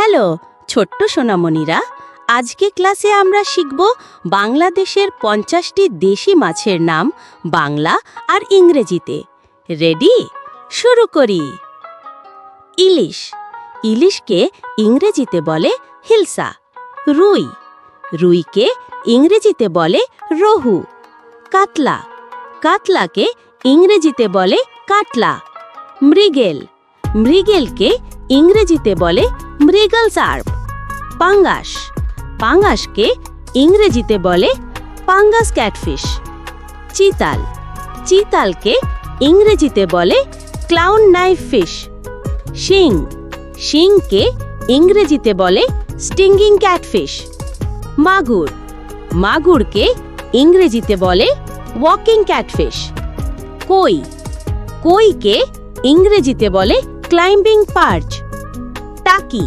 Hello, ছোট্ট সোনামণিরা, আজকে ক্লাসে আমরা শিখব বাংলাদেশের পঞ্চাশটি দেশি মাছের নাম বাংলা আর ইংরেজিতে। রেডি শুরু করি। ইলিশ। ইলিশকে ইংরেজিতে বলে হিলসা। রুই। রুইকে ইংরেজিতে বলে রহু। কাতলা। কাতলাকে ইংরেজিতে বলে কাটলা। মৃগেল। মৃগেলকে ইংরেজিতে বলে মৃগল সার্ভ পাঙ্গাস। পাঙ্গাসকে ইংরেজিতে বলে পাঙ্গাস ক্যাটফিশ। চিতাল, চিতালকে ইংরেজিতে বলে ক্লাউন নাইফ ফিশ। শিং, শিংকে ইংরেজিতে বলে স্টিঙ্গিং ক্যাটফিশ। মাগুর, মাগুরকে ইংরেজিতে বলে ওয়াকিং ক্যাটফিশ। কই, কইকে ইংরেজিতে বলে ক্লাইম্বিং পার্চ টাকি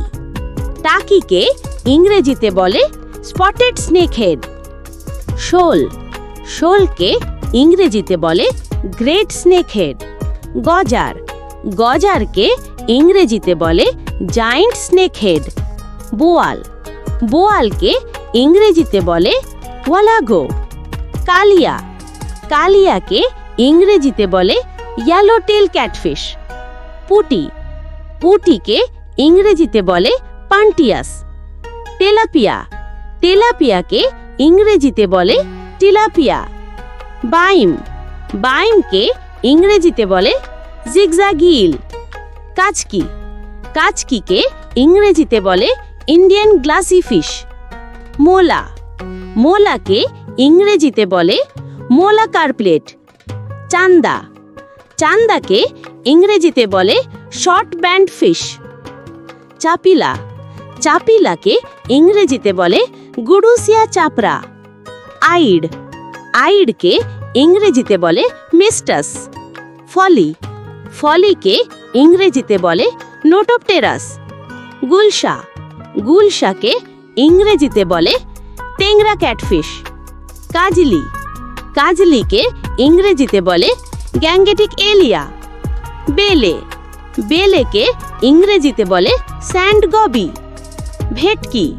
টাকিকে ইংরেজিতে বলে স্পটেড স্নেক হেড শোল শোলকে ইংরেজিতে বলে গ্রেট স্নেক হেড গজার গজারকে ইংরেজিতে বলে জায়েন্ট স্নেক হেড বোয়াল বোয়ালকে ইংরেজিতে বলে ওয়ালাগো কালিয়া কালিয়াকে ইংরেজিতে বলে ইয়ালো টেল ক্যাটফিশ পুটি। পুটিকে ইংরেজিতে বলে পান্টিয়াস। তেলাপিয়া। তেলাপিয়াকে ইংরেজিতে বলে টিলাপিয়া। বাইম। বাইমকে ইংরেজিতে বলে জিগজাগিল কাচকি। কাচকিকে ইংরেজিতে বলে ইন্ডিয়ান গ্লাসি ফিশ। মোলা। মোলাকে ইংরেজিতে বলে মোলা কার্পলেট। চান্দা। চান্দাকে ইংরেজিতে বলে শর্ট ব্যান্ড ফিশ। চাপিলা। চাপিলাকে ইংরেজিতে বলে গুডুসিয়া চাপড়া। আইড। আইডকে ইংরেজিতে বলে মিস্টাস। ফলি। ফলিকে ইংরেজিতে বলে নোটোপটেরাস। গুলশা। গুলশাকে ইংরেজিতে বলে টেংরা ক্যাটফিশ। কাজলি। কাজলিকে ইংরেজিতে বলে গ্যাঙ্গেটিক এলিয়া। বেলে। বেলেকে ইংরেজিতে বলে স্যান্ড গবি ভেটকি।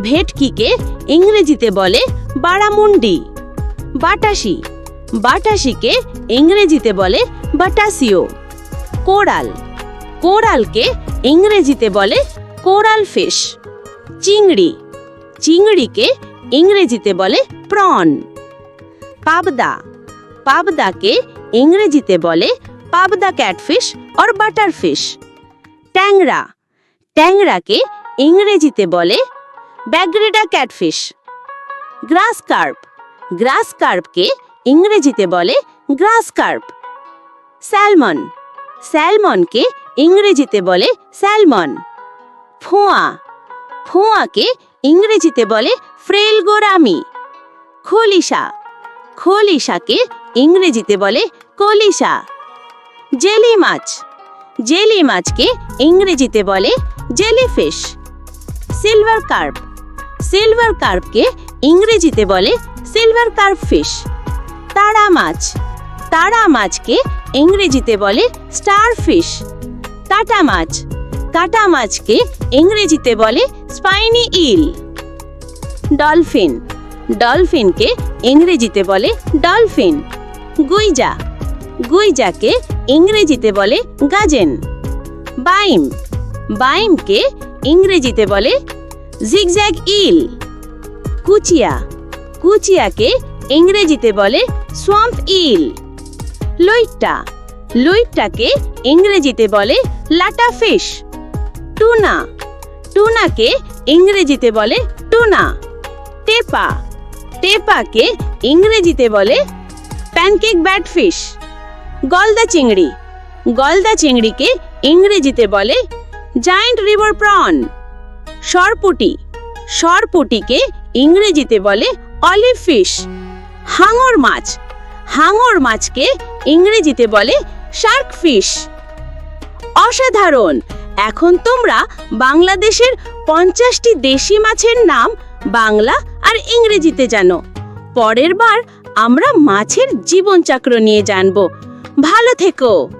ভেটকিকে ইংরেজিতে বলে বারামুন্ডি। বাটাসি। বাটাসিকে ইংরেজিতে বলে বাটাসিও। কোরাল। কোরালকে ইংরেজিতে বলে কোরাল ফিশ। চিংড়ি। চিংড়িকে ইংরেজিতে বলে প্রন। পাবদা। পাবদাকে ইংরেজিতে বলে পাবদা ক্যাটফিশ অর বাটারফিশ। ট্যাংরা। ট্যাংরাকে ইংরেজিতে বলে ব্যাগ্রেডা ক্যাটফিশ। গ্রাস কার্প গ্রাস কার্পকে ইংরেজিতে বলে গ্রাস কার্প স্যালমন। স্যালমনকে ইংরেজিতে বলে স্যালমন। ফোঁয়া। ফোঁয়াকে ইংরেজিতে বলে ফ্রেল গোরামি খলিশা খলিশাকে ইংরেজিতে বলে কলিশা জেলি মাছ। জেলি মাছকে ইংরেজিতে বলে জেলিফিশ সিলভার কার্প। সিলভার কার্পকে ইংরেজিতে বলে সিলভার কার্প ফিশ। তারা মাছ। তারা মাছকে ইংরেজিতে বলে স্টার ফিশ। কাটা মাছ। কাটা মাছকে ইংরেজিতে বলে স্পাইনি ইল। ডলফিন। ডলফিনকে ইংরেজিতে বলে ডলফিন। গুইজা। গুইজাকে ইংরেজিতে বলে গাজেন। বাইম। বাইমকে ইংরেজিতে বলে জিগজ্যাগ ইল। কুচিয়া। কুচিয়াকে ইংরেজিতে বলে সোয়াম্প ইল লইট্টা। লইট্টাকে ইংরেজিতে বলে লাটা ফিশ টুনা। টুনাকে ইংরেজিতে বলে টুনা। টেপা। টেপাকে ইংরেজিতে বলে প্যানকেক ব্যাটফিশ গলদা চিংড়ি। গলদা চিংড়িকে ইংরেজিতে বলে জায়েন্ট রিভার প্রন সরপুটি। সরপুটিকে ইংরেজিতে বলে অলিভ ফিশ হাঙর মাছ। হাঙর মাছকে ইংরেজিতে বলে শার্ক ফিশ অসাধারণ। এখন তোমরা বাংলাদেশের পঞ্চাশটি দেশি মাছের নাম বাংলা আর ইংরেজিতে জানো। পরের বার আমরা মাছের জীবনচক্র নিয়ে জানব। ভালো থেকো।